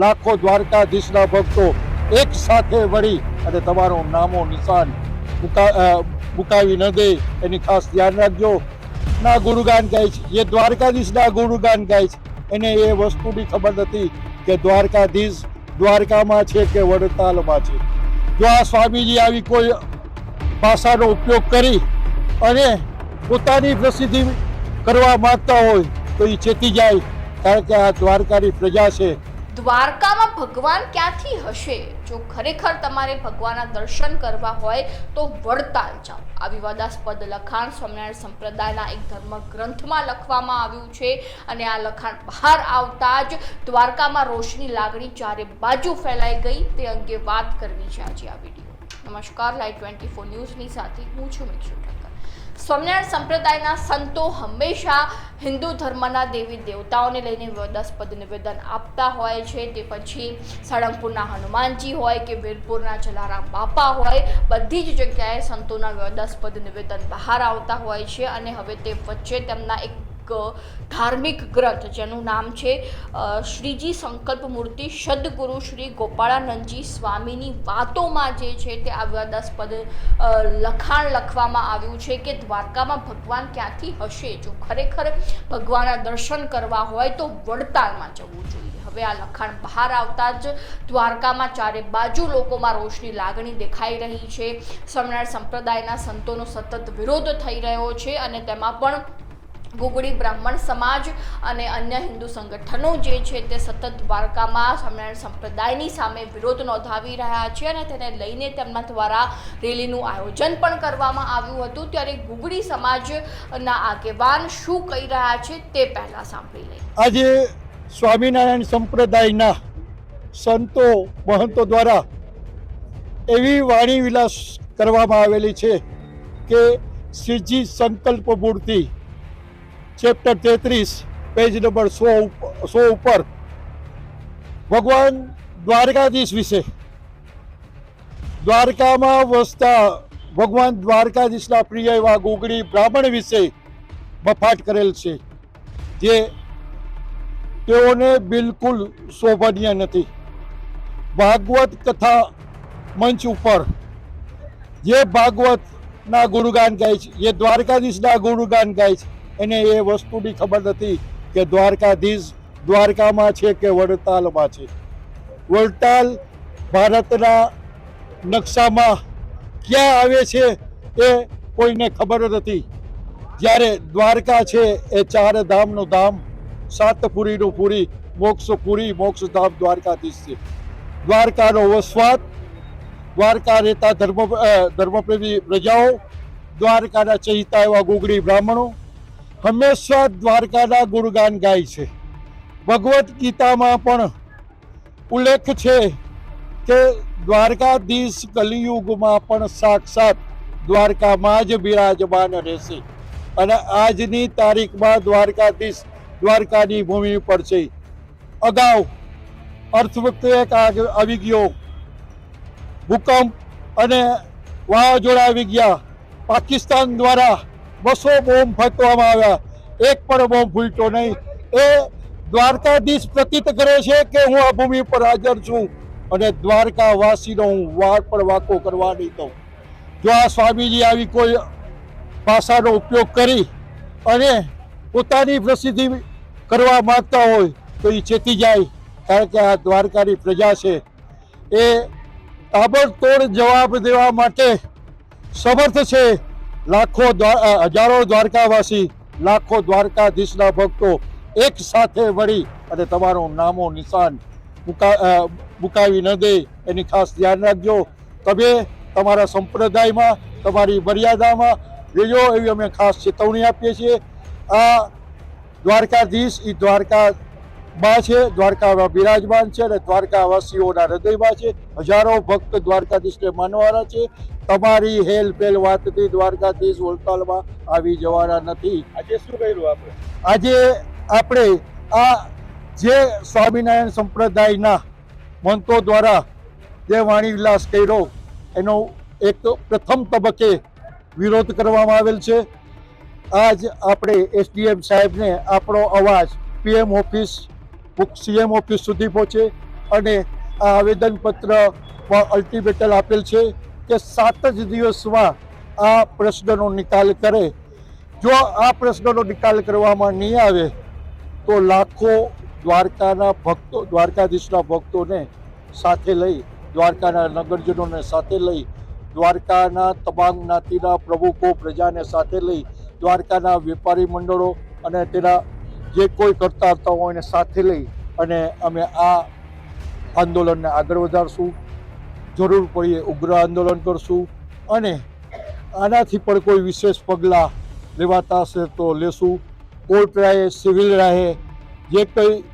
લાખો દ્વારકાધીશના ભક્તો એક સાથે વળી અને તમારો નામો નિશાન મુકા મુકાવી ન દે, એની ખાસ ધ્યાન રાખજો. ના ગુણગાન ગાય છે. જે દ્વારકાધીશના ગુણગાન ગાય છે. એને એ વસ્તુની ખબર નથી કે દ્વારકાધીશ દ્વારકામાં છે કે વડતાલમાં છે. જો આ સ્વામીજી આવી કોઈ ભાષાનો ઉપયોગ કરી અને પોતાની પ્રસિદ્ધિ કરવા માંગતા હોય તો એ ચેતી જાય, કારણ કે આ દ્વારકાની પ્રજા છે. દ્વારકામાં ભગવાન ક્યાંથી હશે? જો ખરેખર તમારે ભગવાનના દર્શન કરવા હોય તો વડતાલ જાઓ. આ વિવાદાસ્પદ લખાણ સ્વામિનારાયણ સંપ્રદાયના એક ધર્મ ગ્રંથમાં લખવામાં આવ્યું છે અને આ લખાણ બહાર આવતા જ દ્વારકામાં રોષની લાગણી ચારે બાજુ ફેલાઈ ગઈ. તે અંગે વાત કરવી છે આજે આ વીડિયો. નમસ્કાર, લાઈવ ટ્વેન્ટી ફોર ન્યૂઝની સાથે હું છું મિક્ષુ ઠક્કર સ્વામિનારાયણ સંપ્રદાયના સંતો હંમેશા હિન્દુ ધર્મના દેવી દેવતાઓને લઈને વિવાદાસ્પદ નિવેદન આપતા હોય છે. તે પછી સાળંગપુરના હનુમાનજી હોય કે વીરપુરના જલારામ બાપા હોય, બધી જ જગ્યાએ સંતોના વિવાદાસ્પદ નિવેદન બહાર આવતા હોય છે અને હવે તે વચ્ચે તેમના એક ધાર્મિક ગ્રંથ જેનું નામ છે શ્રીજી સંકલ્પ મૂર્તિ સદગુરુ શ્રી ગોપાળાનંદજી સ્વામીની વાતોમાં જે છે તે આ વિવાદાસ્પદ લખાણ લખવામાં આવ્યું છે કે દ્વારકામાં ભગવાન ક્યાંથી હશે? જો ખરેખર ભગવાનના દર્શન કરવા હોય તો વડતાલમાં જવું જોઈએ. હવે આ લખાણ બહાર આવતા જ દ્વારકામાં ચારે બાજુ લોકોમાં રોષની લાગણી દેખાઈ રહી છે. સ્વામિનારાયણ સંપ્રદાયના સંતોનો સતત વિરોધ થઈ રહ્યો છે અને તેમાં પણ ગુગળી બ્રાહ્મણ સમાજ અને અન્ય હિન્દુ સંગઠનો જે છે તે સતત દ્વારકામાં સ્વામિનારાયણ સંપ્રદાયની સામે વિરોધ નોંધાવી રહ્યા છે અને તેને લઈને તેમના દ્વારા રેલીનું આયોજન પણ કરવામાં આવ્યું હતું. ત્યારે ગુગળી સમાજના આગેવાન શું કહી રહ્યા છે તે પહેલાં સાંભળી લઈએ. આજે સ્વામિનારાયણ સંપ્રદાયના સંતો, મહંતો દ્વારા એવી વાણી વિલાસ કરવામાં આવેલી છે કે શ્રીજી સંકલ્પ મૂર્તિ ચેપ્ટર તેત્રીસ, પેજ નંબર સો સો ઉપર. ભગવાન દ્વારકાધીશ વિશે. દ્વારકામાં વસતા ભગવાન દ્વારકાધીશના પ્રિય એવા ગોગડી બ્રાહ્મણ વિશે બફાટ કરેલ છે, જે તેઓને બિલકુલ શોભનીય નથી. ભાગવત કથા મંચ ઉપર જે ભાગવતના ગુણગાન ગાય છે, જે દ્વારકાધીશના ગુણગાન ગાય છે એને એ વસ્તુની ખબર નથી કે દ્વારકાધીશ દ્વારકામાં છે કે વડતાલમાં છે. વડતાલ ભારતના નકશામાં ક્યાં આવે છે એ કોઈને ખબર નથી. જ્યારે દ્વારકા છે એ ચાર ધામનું ધામ, સાત પુરીનું પુરી મોક્ષપુરી મોક્ષધામ દ્વારકાધીશ છે. દ્વારકાનો વસવાટ, દ્વારકા રહેતા ધર્મ ધર્મપ્રેમી પ્રજાઓ, દ્વારકાના ચહિતા એવા ગુગળી બ્રાહ્મણો હંમેશા દ્વારકાના ગુણગાન ગાય છે. ભગવદ્ ગીતામાં પણ ઉલ્લેખ છે કે દ્વારકાધીશ કલિયુગમાં પણ સાક્ષાત દ્વારકામાં જ બિરાજમાન રહેશે. અને આજની તારીખમાં દ્વારકાધીશ દ્વારકાની ભૂમિ પર છે. અગાઉ અર્થવક્ત આવી ગયો. ભૂકંપ અને વાવાઝોડા આવી ગયા. પાકિસ્તાન દ્વારા બસો બોમ્બ ફેંકવામાં આવ્યા. એક પણ બોમ્બ ફૂટ્યો નહીં. એ દ્વારકાધીશ પ્રતીત કરે છે કે હું આ ભૂમિ પર હાજર છું અને દ્વારકાવાસીનો હું વાર પણ વાકો કરવા નહીં દઉં. જો આ સ્વામીજી આવી કોઈ ભાષાનો ઉપયોગ કરી અને પોતાની પ્રસિદ્ધિ કરવા માંગતા હોય તો એ ચેતી જાય, કારણ કે આ દ્વારકાની પ્રજા છે. એ તાબડતોડ જવાબ દેવા માટે સમર્થ છે. લાખો હજારો દ્વારકાવાસી, લાખો દ્વારકાધીશના ભક્તો એક સાથે વળી અને તમારું નામો નિશાન મુકા મુકાવી ન દે એની ખાસ ધ્યાન રાખજો. તમે તમારા સંપ્રદાયમાં, તમારી મર્યાદામાં રહેજો એવી અમે ખાસ ચેતવણી આપીએ છીએ. આ દ્વારકાધીશ એ દ્વારકા માં છે દ્વારકામાં બિરાજમાન છે અને દ્વારકાવાસીઓના હૃદયમાં છે. હજારો ભક્ત દ્વારકાધીશને માનવાના છે. તમારી હેલ પેલ વાતથી દ્વારકાધીશ વલતાલમાં આવી જવાના નથી. આજે શું કર્યું આપણે? આજે આપણે આ જે સ્વામિનારાયણ સંપ્રદાયના મંતો દ્વારા જે વાણીવિલાસ કર્યો એનો એક પ્રથમ તબક્કે વિરોધ કરવામાં આવેલ છે. આજ આપણે એસડીએમ સાહેબને આપણો અવાજ પીએમ ઓફિસ સીએમ ઓફિસ સુધી પહોંચે અને આ આવેદનપત્ર અલ્ટિમેટલ આપેલ છે કે સાત જ દિવસમાં આ પ્રશ્નનો નિકાલ કરે. જો આ પ્રશ્નનો નિકાલ કરવામાં નહીં આવે, તો લાખો દ્વારકાના ભક્તો, દ્વારકાધીશના ભક્તોને સાથે લઈ, દ્વારકાના નગરજનોને સાથે લઈ, દ્વારકાના તમામ જ્ઞાતિના પ્રમુખો પ્રજાને સાથે લઈ, દ્વારકાના વેપારી મંડળો અને તેના જે કોઈ કરતા હતા હોય એને સાથે લઈ અને અમે આ આંદોલનને આગળ વધારશું. જરૂર પડીએ ઉગ્ર આંદોલન કરશું અને આનાથી પણ કોઈ વિશેષ પગલાં લેવાતા હશે તો લેશું. કોર્ટ રાહે, સિવિલ રાહે, જે કંઈ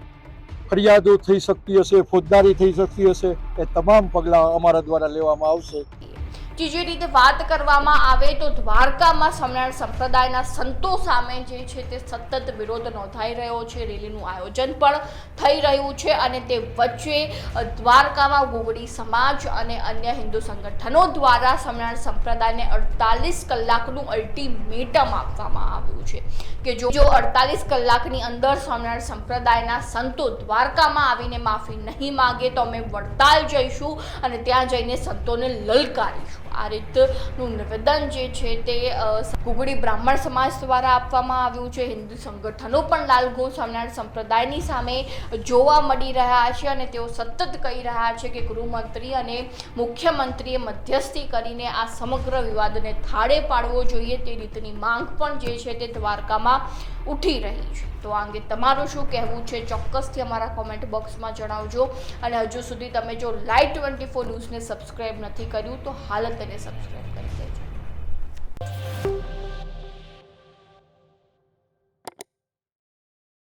ફરિયાદો થઈ શકતી હશે, ફોજદારી થઈ શકતી હશે, એ તમામ પગલાં અમારા દ્વારા લેવામાં આવશે. જે રીતે વાત કરવામાં આવે તો દ્વારકામાં સ્વામિનારાયણ સંપ્રદાયના સંતો સામે જે છે તે સતત વિરોધ નોંધાઈ રહ્યો છે. રેલીનું આયોજન પણ થઈ રહ્યું છે અને તે વચ્ચે દ્વારકામાં ગોગડી સમાજ અને અન્ય હિન્દુ સંગઠનો દ્વારા સ્વામિનારાયણ સંપ્રદાયને અડતાલીસ કલાકનું અલ્ટિમેટમ આપવામાં આવ્યું છે કે જો જો અડતાલીસ કલાકની અંદર સ્વામિનારાયણ સંપ્રદાયના સંતો દ્વારકામાં આવીને માફી નહીં માગે તો અમે વડતાલ જઈશું અને ત્યાં જઈને સંતોને લલકારીશું. આ રીતનું નિવેદન જે છે તે અ, કુગડી બ્રાહ્મણ સમાજ દ્વારા આપવામાં આવ્યું છે. હિન્દુ સંગઠનો પણ લાલ ગો સ્વામિનારાયણ સંપ્રદાયની સામે જોવા મળી રહ્યા છે અને તેઓ સતત કહી રહ્યા છે કે ગૃહમંત્રી અને મુખ્યમંત્રીએ મધ્યસ્થી કરીને આ સમગ્ર વિવાદને થાળે પાડવો જોઈએ તે રીતની માંગ પણ જે છે તે દ્વારકામાં ઉઠી રહી છે. તો આ અંગે તમારું શું કહેવું છે? ચોક્કસથી અમારા કોમેન્ટ બોક્સમાં જણાવજો. અને હજુ સુધી તમે જો લાઈવ ટ્વેન્ટી ફોર ન્યૂઝને સબસ્ક્રાઈબ નથી કર્યું તો હાલ તેને સબસ્ક્રાઈબ કરી દેજો.